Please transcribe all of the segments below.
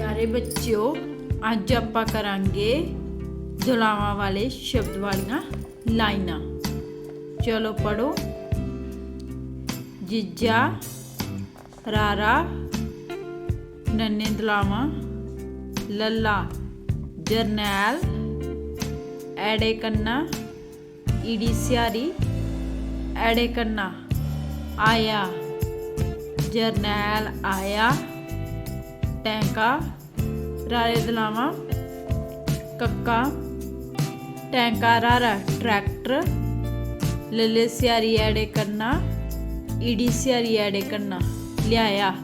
ਪਿਆਰੇ ਬੱਚਿਓ, ਅੱਜ ਆਪਾਂ ਕਰਾਂਗੇ ਦੁਲਾਵਾਂ ਵਾਲੇ ਸ਼ਬਦ ਵਾਲੀਆਂ ਲਾਈਨਾਂ। ਚਲੋ ਪੜੋ ਜੀਜਾ, ਰਾਰਾ, ਨੰਨੇ ਦੁਲਾਵਾਂ, ਲੱਲਾ, ਜਰਨੈਲ, ਐੜੇ ਕੰਨਾ, ਈੜੀ ਸਿਆਰੀ, ਐੜੇ ਕੰਨਾ, ਆਇਆ, ਜਰਨੈਲ ਆਇਆ। ਟੈਂਕਾ, ਰਾਰੇ ਦਲਾਵਾਂ, ਕੱਕਾ, ਟੈਂਕਾ ਰਾਰਾ ਟਰੈਕਟਰ, ਲੱਲੇ ਸਿਆਰੀ ਐੜੇ ਕਰਨਾ ਈੜੀ ਸਿਆਰੀ ਐੜੇ ਕਰਨਾ ਲਿਆਇਆ।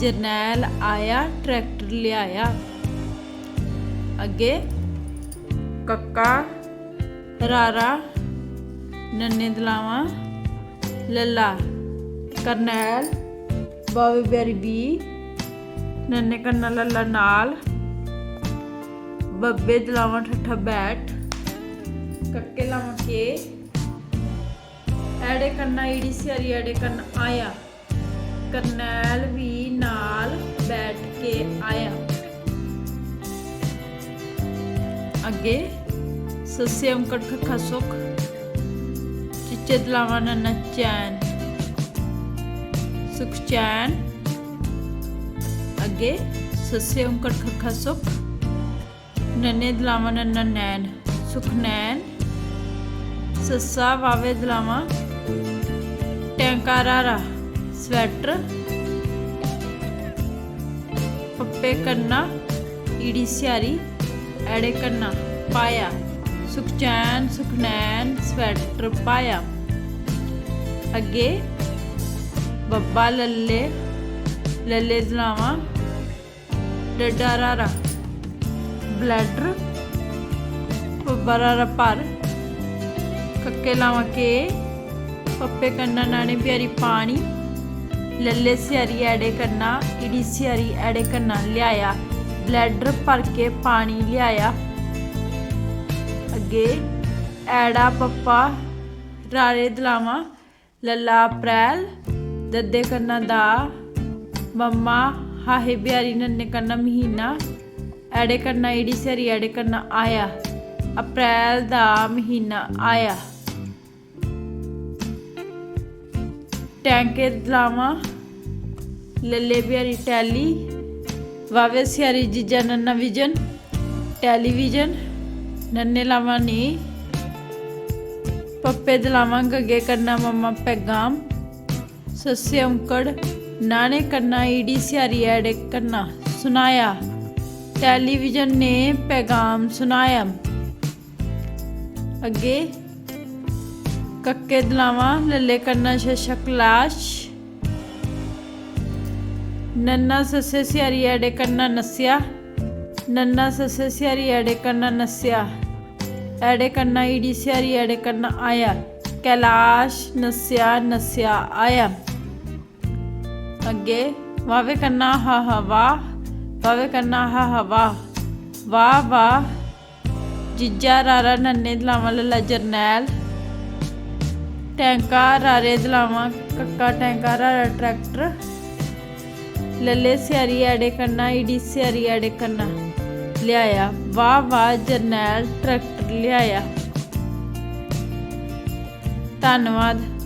ਜਰਨੈਲ ਆਇਆ, ਟਰੈਕਟਰ ਲਿਆਇਆ। ਅੱਗੇ ਕੱਕਾ, ਰਾਰਾ, ਨੰਨੇ ਦਲਾਵਾਂ, ਲੱਲਾ, ਕਰਨੈਲ ਬਾਬੇ ਬੈਰੀ ਬੀ ਨੰਨੇ ਕੰਨਾ ਲੱਲਾ ਨਾਲ। ਬੱਬੇ ਦਲਾਵਾਂ ਠੱਠਾ ਬੈਠ। ਕੱਕੇ ਲਾਵਾਂ ਕੇ। ਐੜੇ ਕੰਨਾ ਈੜੀ ਸਿਆਰੀ ਐੜੇ ਕੰਨਾ ਆਇਆ। ਕਰਨੈਲ ਵੀ ਨਾਲ ਬੈਠ ਕੇ ਆਇਆ। ਅੱਗੇ ਸੱਸੇ ਅੰਕੜ ਖੱਖਾ ਸੁਖ। ਚਿੱਚੇ ਦਲਾਵਾਂ ਨੰਨਾ ਚੈਨ। ਸੁਖ ਚੈਨ। ਅੱਗੇ, ਸੱਸੇ ਓੰਕੜ ਖੱਖਾ ਸੁਖ, ਨੰਨੇ ਦਲਾਵਾਂ ਨੰਨਾ ਨੈਣ, ਸੁਖ ਨੈਣ, ਸੱਸਾ ਵਾਵੇ ਦਲਾਵਾਂ ਟੈਂਕਾਰਾਰਾ ਸਵੈਟਰ, ਪੱਪੇ ਕੰਨਾ, ਈੜੀ ਸਿਆਰੀ, ਐੜੇ ਕੰਨਾ, ਪਾਇਆ ਸੁਖਚੈਨ ਸੁਖਨੈਨ ਸਵੈਟਰ ਪਾਇਆ। ਅੱਗੇ, ਬੱਬਾ ਲੱਲੇ ਲੱਲੇ ਦਲਾਵਾਂ ਡੱਡਾ ਰਾਰਾ ਬਲੈਡਰ ਬੱਬਾ ਪਰ ਕੱਕੇ ਲਾਵਾਂ ਕੇ ਪੱਪੇ ਕੰਨਾ ਨਾਣੇ ਪਿਆਰੀ ਪਾਣੀ ਲੱਲੇ ਸਿਆਰੀ ਐੜੇ ਕੰਨਾ ਇੜੀ ਸਿਆਰੀ ਐੜੇ ਕੰਨਾ ਲਿਆਇਆ ਬਲੈਡਰ ਭਰ ਕੇ ਪਾਣੀ ਲਿਆਇਆ ਅੱਗੇ ਐੜਾ ਪੱਪਾ ਰਾਰੇ ਦਲਾਵਾਂ ਲੱਲਾ ਅਪ੍ਰੈਲ ਦੱਦੇ ਕੰਨਾ ਦਾ ਮੰਮਾ ਹਾਹੇ ਬਿਆਰੀ ਨੰਨੇ ਕੰਨਾ ਮਹੀਨਾ, ਐੜੇ ਕਰਨਾ ਈੜੀ ਸਰੀ ਐੜੇ ਕਰਨਾ ਆਇਆ। ਅਪ੍ਰੈਲ ਦਾ ਮਹੀਨਾ ਆਇਆ। ਟੈਂਕੇ ਦਲਾਵਾਂ ਲੱਲੇ ਬਿਹਾਰੀ ਟੈਲੀ, ਵਾਵੇ ਸਿਆਰੀ ਜੀਜਾ ਨੰਨਾ ਵਿਜਨ ਟੈਲੀਵਿਜ਼ਨ ਨੰਨੇ ਲਾਵਾਂ ਨੀ। ਪੱਪੇ ਦਲਾਵਾਂ, ਗੱਗੇ ਕਰਨਾ ਮੰਮਾ ਪੈਗਾਮ, ਸੱਸੇ ਔਂਕੜ ਨਾਣੇ ਕਰਨਾ ਈੜੀ ਸਿਆਰੀ ਐੜੇ ਕਰਨਾ ਸੁਨਾਇਆ ਟੈਲੀਵਿਜ਼ਨ ਨੇ ਪੈਗਾਮ ਸੁਨਾਇਆ ਅੱਗੇ ਕੱਕੇ ਦਲਾਵਾਂ, ਲੱਲੇ ਕਰਨਾ ਸ਼ਸ਼ਕਲਾਸ਼ ਨੰਨਾ ਸੱਸੇ ਸਿਆਰੀ ਐੜੇ ਕਰਨਾ ਨਸਿਆ। ਨੰਨਾ ਸੱਸੇ ਸਿਆਰੀ ਐੜੇ ਕਰਨਾ ਨਸਿਆ। ਐੜੇ ਕਰਨਾ ਈੜੀ ਸਿਆਰੀ ਐੜੇ ਕਰਨਾ ਆਇਆ। ਕੈਲਾਸ਼ ਨਸਿਆ ਨਸਿਆ ਆਇਆ। ਅੱਗੇ। ਵਾਵੇ ਕਰਨਾ ਹਾ ਹਾ, ਵਾਹ। ਵਾਵੇ ਕਰਨਾ ਹਾ ਹਾ, ਵਾਹ। ਵਾਹ ਵਾਹ। ਜਿੱਜਾ ਰਾਰਾ ਨੰਨੇ ਦਲਾਵਾਂ ਲੱਲਾ ਜਰਨੈਲ। ਟੈਂਕਾ ਰਾਰੇ ਦਲਾਵਾਂ, ਕੱਕਾ ਟੈਂਕਾ ਰਾਰਾ ਟਰੈਕਟਰ। ਲੱਲੇ ਸਿਆਰੀ ਐੜੇ ਕਰਨਾ ਈੜੀ ਸਿਆਰੀ ਐੜੇ ਕਰਨਾ ਲਿਆਇਆ। ਵਾਹ ਵਾਹ, ਜਰਨੈਲ ਟਰੈਕਟਰ ਲਿਆਇਆ। ਧੰਨਵਾਦ।